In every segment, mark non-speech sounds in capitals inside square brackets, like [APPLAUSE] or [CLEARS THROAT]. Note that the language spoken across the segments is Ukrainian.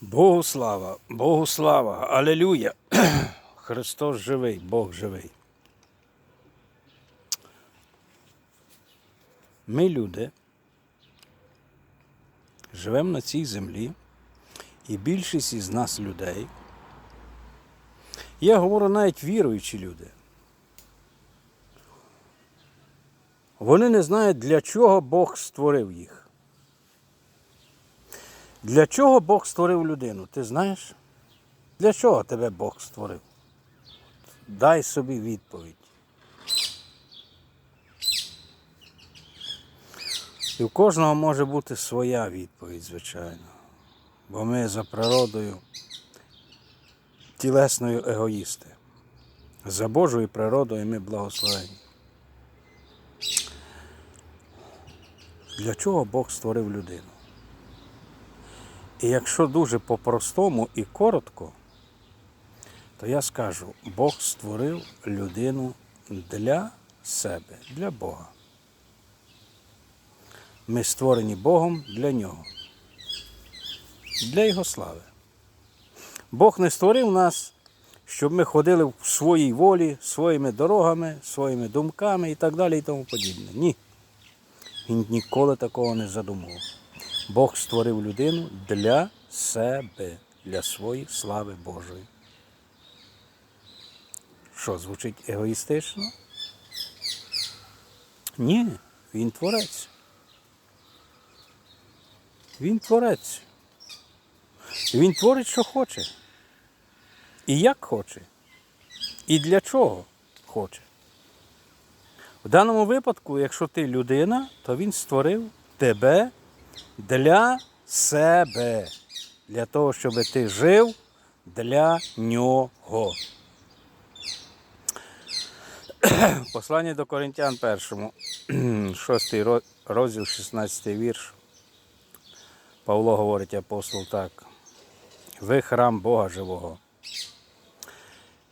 Богу слава, Богу слава, Алелюя. [CLEARS THROAT] Христос живий, Бог живий. Ми, люди, живемо на цій землі, і більшість із нас людей, я говорю навіть віруючі люди. Вони не знають, для чого Бог створив їх. Для чого Бог створив людину? Ти знаєш? Для чого тебе Бог створив? Дай собі відповідь. І в кожного може бути своя відповідь, звичайно. Бо ми за природою тілесною егоїсти. За Божою природою ми благословені. Для чого Бог створив людину? І якщо дуже по-простому і коротко, то я скажу, Бог створив людину для себе, для Бога. Ми створені Богом для нього, для Його слави. Бог не створив нас, щоб ми ходили в своїй волі, своїми дорогами, своїми думками і так далі і тому подібне. Ні. Він ніколи такого не задумував. Бог створив людину для себе, для своєї слави Божої. Що, звучить егоїстично? Ні, він творець. Він творець. Він творить, що хоче. І як хоче. І для чого хоче. В даному випадку, якщо ти людина, то він створив тебе для себе. Для того, щоб ти жив для нього. [CLEARS THROAT] Послання до Коринтян першому, [CLEARS THROAT] 6 розділ, 16 вірш. Павло говорить апостол так. Ви храм Бога живого.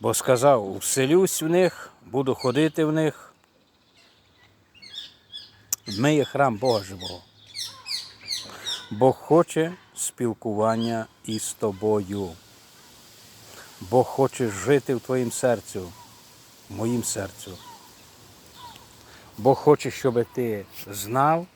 Бо сказав, вселюсь в них, буду ходити в них. Ми є храм Бога живого. Бог хоче спілкування із тобою. Бог хоче жити в твоїм серцю, в моїм серцю. Бог хоче, щоб ти знав,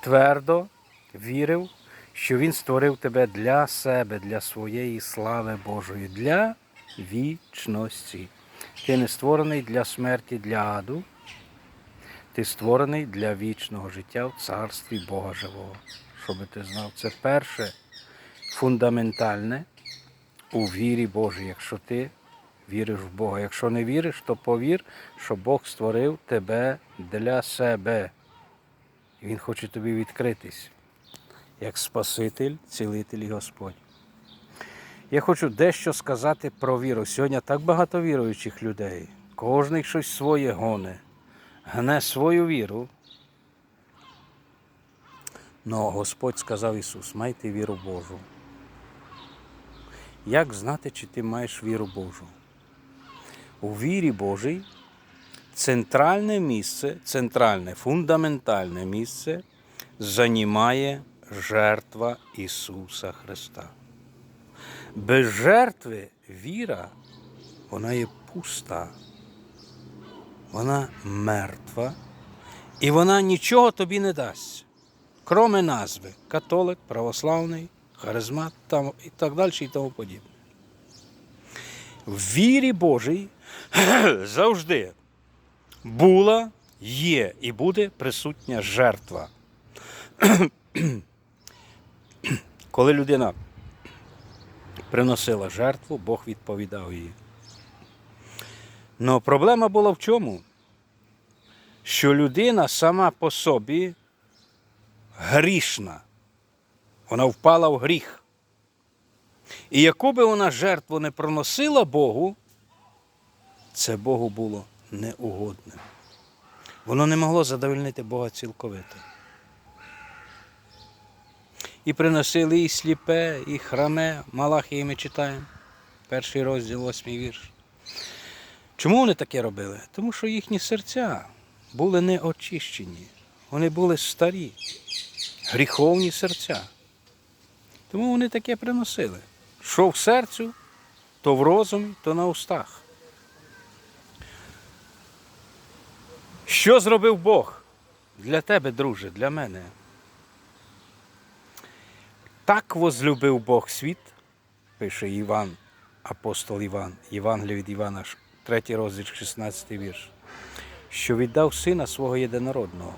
твердо вірив, що Він створив тебе для себе, для своєї слави Божої, для вічності. Ти не створений для смерті, для аду. Ти створений для вічного життя в царстві Бога живого. Щоб ти знав, це перше фундаментальне у вірі Божій, якщо ти віриш в Бога. Якщо не віриш, то повір, що Бог створив тебе для себе. Він хоче тобі відкритись, як Спаситель, цілитель і Господь. Я хочу дещо сказати про віру. Сьогодні так багато віруючих людей. Кожний щось своє гоне, гне свою віру. Но Господь сказав Ісус, майте віру Божу. Як знати, чи ти маєш віру Божу? У вірі Божій центральне місце, центральне, фундаментальне місце займає жертва Ісуса Христа. Без жертви віра, вона є пуста, вона мертва, і вона нічого тобі не дасть, кроме назви католик, православний, харизмат там, і так далі, і тому подібне. В вірі Божій [CLEARS THROAT] завжди була, є і буде присутня жертва. [CLEARS THROAT] Коли людина приносила жертву, Бог відповідав їй. Но проблема була в чому? Що людина сама по собі грішна. Вона впала в гріх. І яку би вона жертву не приносила Богу, це Богу було неугодним. Воно не могло задовольнити Бога цілковито. І приносили і сліпе, і храме, Малахії ми читаємо, перший розділ, восьмий вірш. Чому вони таке робили? Тому що їхні серця були не очищені, вони були старі, гріховні серця. Тому вони таке приносили. Що в серцю, то в розумі, то на устах. Що зробив Бог для тебе, друже, для мене? Так возлюбив Бог світ, пише Іван, апостол Іван, Євангелія від Івана, 3 розділ, 16 вірш, що віддав сина свого єдинородного,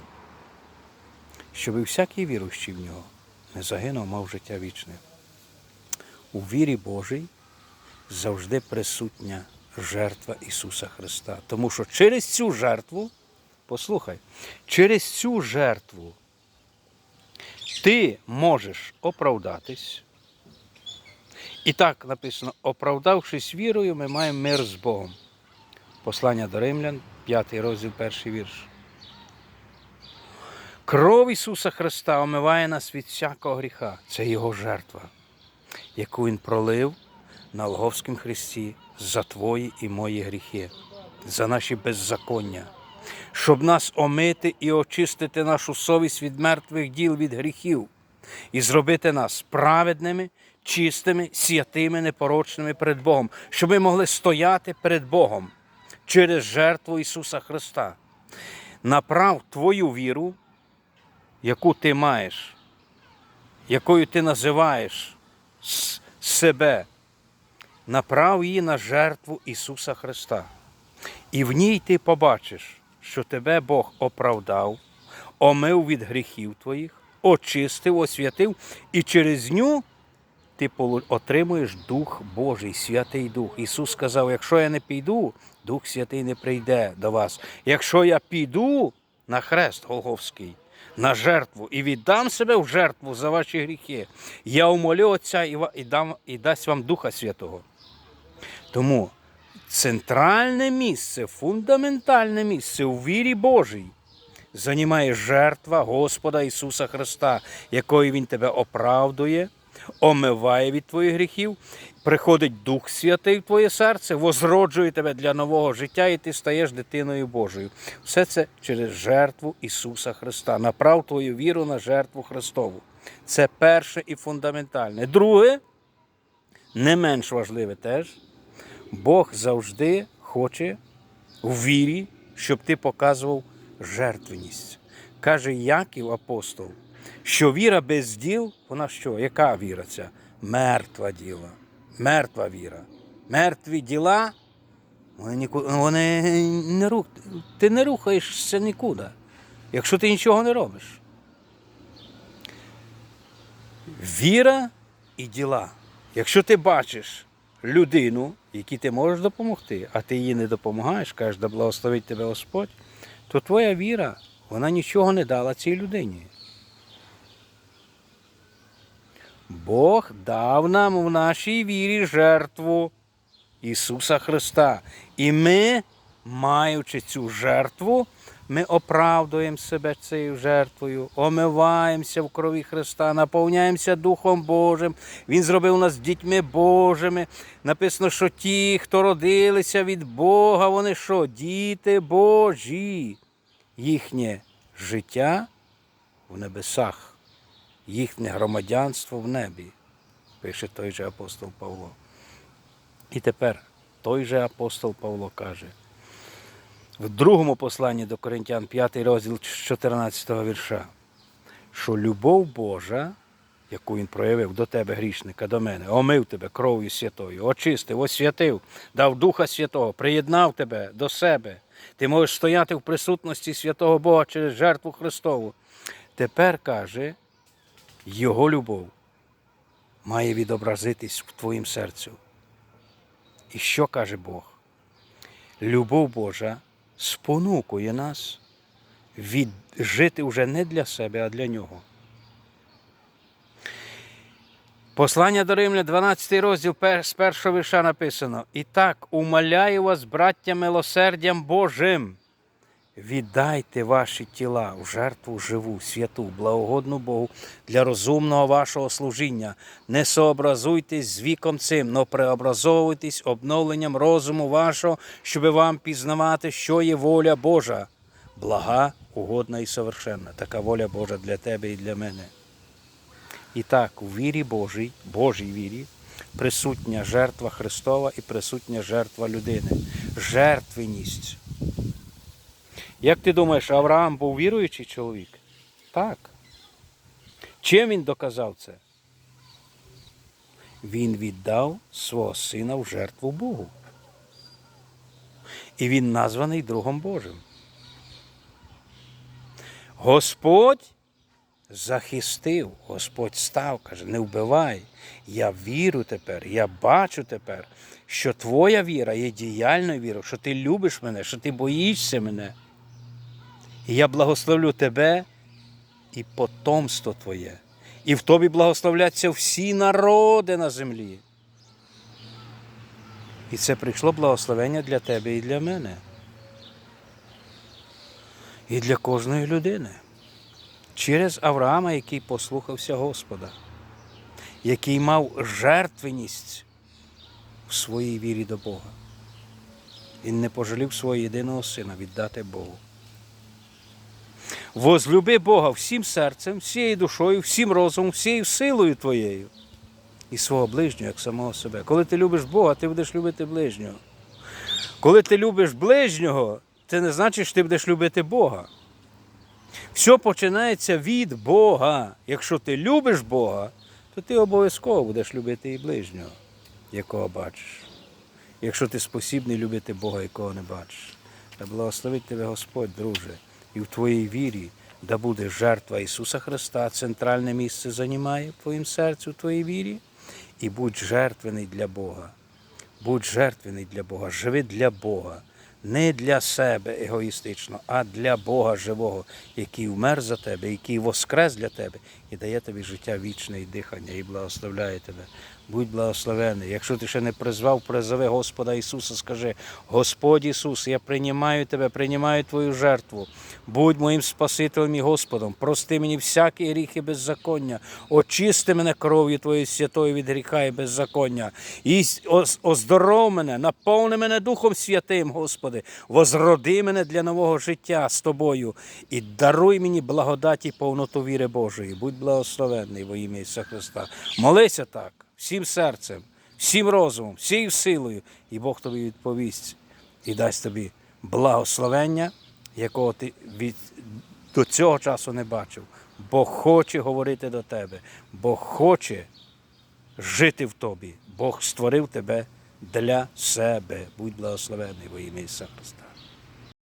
щоб всякий віруючий в нього не загинув, мав життя вічне. У вірі Божій завжди присутня жертва Ісуса Христа. Тому що через цю жертву, послухай, через цю жертву ти можеш оправдатись. І так написано: оправдавшись вірою, ми маємо мир з Богом. Послання до Римлян, 5 розділ, перший вірш. Кров Ісуса Христа омиває нас від всякого гріха. Це Його жертва, яку Він пролив на Лговському Христі за твої і мої гріхи, за наші беззаконня, щоб нас омити і очистити нашу совість від мертвих діл від гріхів і зробити нас праведними, чистими, святими, непорочними перед Богом, щоб ми могли стояти перед Богом через жертву Ісуса Христа. Направ твою віру, яку ти маєш, якою ти називаєш себе, направ її на жертву Ісуса Христа. І в ній ти побачиш, що тебе Бог оправдав, омив від гріхів твоїх, очистив, освятив, і через ню ти отримуєш Дух Божий, Святий Дух. Ісус сказав: якщо я не піду, Дух Святий не прийде до вас. Якщо я піду на хрест Голговський, на жертву і віддам себе в жертву за ваші гріхи, я умолю Отця і дам і дасть вам Духа Святого. Тому центральне місце, фундаментальне місце у вірі Божій займає жертва Господа Ісуса Христа, якою Він тебе оправдує, омиває від твоїх гріхів, приходить Дух Святий в твоє серце, возроджує тебе для нового життя, і ти стаєш дитиною Божою. Все це через жертву Ісуса Христа. Направ твою віру на жертву Христову. Це перше і фундаментальне. Друге, не менш важливе теж, Бог завжди хоче у вірі, щоб ти показував жертвеність. Каже Яків апостол, що віра без діл, вона що? Яка віра ця? Мертва діла. Мертва віра. Мертві діла, вони, вони не рух, ти не рухаєшся нікуди, якщо ти нічого не робиш. Віра і діла. Якщо ти бачиш людину, якій ти можеш допомогти, а ти їй не допомагаєш, кажеш, да благословить тебе Господь, то твоя віра, вона нічого не дала цій людині. Бог дав нам в нашій вірі жертву Ісуса Христа. І ми, маючи цю жертву, ми оправдуємо себе цією жертвою, омиваємося в крові Христа, наповняємося Духом Божим. Він зробив нас дітьми Божими. Написано, що ті, хто родилися від Бога, вони що? Діти Божі. Їхнє життя в небесах, їхнє громадянство в небі, пише той же апостол Павло. І тепер той же апостол Павло каже в другому посланні до Коринтян, 5 розділ 14 вірша, що любов Божа, яку він проявив до тебе, грішника, до мене, омив тебе кров'ю святою, очистив, освятив, дав Духа Святого, приєднав тебе до себе. Ти можеш стояти в присутності святого Бога через жертву Христову. Тепер каже, Його любов має відобразитись в твоїм серцю. І що каже Бог? Любов Божа спонукує нас від жити вже не для себе, а для нього. Послання до Римля, 12 розділ з першого вірша написано: І так умоляю вас, браття, милосердям Божим. Віддайте ваші тіла в жертву живу, святу, благогодну Богу для розумного вашого служіння. Не сообразуйтесь з віком цим, но преобразовуйтесь обновленням розуму вашого, щоб вам пізнавати, що є воля Божа, блага, угодна і совершенна. Така воля Божа для тебе і для мене. І так, у вірі Божій, Божій вірі, присутня жертва Христова і присутня жертва людини. Жертвеність. Як ти думаєш, Авраам був віруючий чоловік? Так. Чим він доказав це? Він віддав свого сина в жертву Богу. І він названий Другом Божим. Господь захистив, Господь став, каже, не вбивай. Я вірю тепер, я бачу тепер, що твоя віра є діяльною вірою, що ти любиш мене, що ти боїшся мене. І я благословлю тебе і потомство твоє. І в тобі благословляться всі народи на землі. І це прийшло благословення для тебе і для мене. І для кожної людини. Через Авраама, який послухався Господа, який мав жертвеність в своїй вірі до Бога. Він не пожалів свого єдиного сина віддати Богу. Возлюби Бога всім серцем, всією душою, всім розумом, всією силою твоєю і свого ближнього, як самого себе. Коли ти любиш Бога, ти будеш любити ближнього. Коли ти любиш ближнього, це не значить, що ти будеш любити Бога. Все починається від Бога. Якщо ти любиш Бога, то ти обов'язково будеш любити і ближнього, якого бачиш. Якщо ти спосібний любити Бога, якого не бачиш. Та благословить тебе Господь, друже, і в твоїй вірі, да буде жертва Ісуса Христа, центральне місце займає в твоїм серці, в твоїй вірі, і будь жертвений для Бога. Будь жертвений для Бога, живи для Бога. Не для себе егоїстично, а для Бога живого, який вмер за тебе, який воскрес для тебе і дає тобі життя вічне і дихання, і благословляє тебе. Будь благословений. Якщо ти ще не призвав, призови Господа Ісуса, скажи: Господь Ісус, я приймаю тебе, приймаю Твою жертву. Будь моїм Спасителем і Господом. Прости мені всякі гріх і беззаконня. Очисти мене кров'ю Твоєю святою від гріха і беззаконня. І оздоров мене, наповни мене Духом Святим, Господи. Возроди мене для нового життя з Тобою і даруй мені благодаті повноту віри Божої. Будь благословенний во ім'я Ісуса Христа. Молися так, всім серцем, всім розумом, всією силою, і Бог тобі відповість і дасть тобі благословення, якого ти від, до цього часу не бачив. Бог хоче говорити до тебе, Бог хоче жити в тобі. Бог створив тебе для себе. Будь благословений во ім'я Ісуса Христа.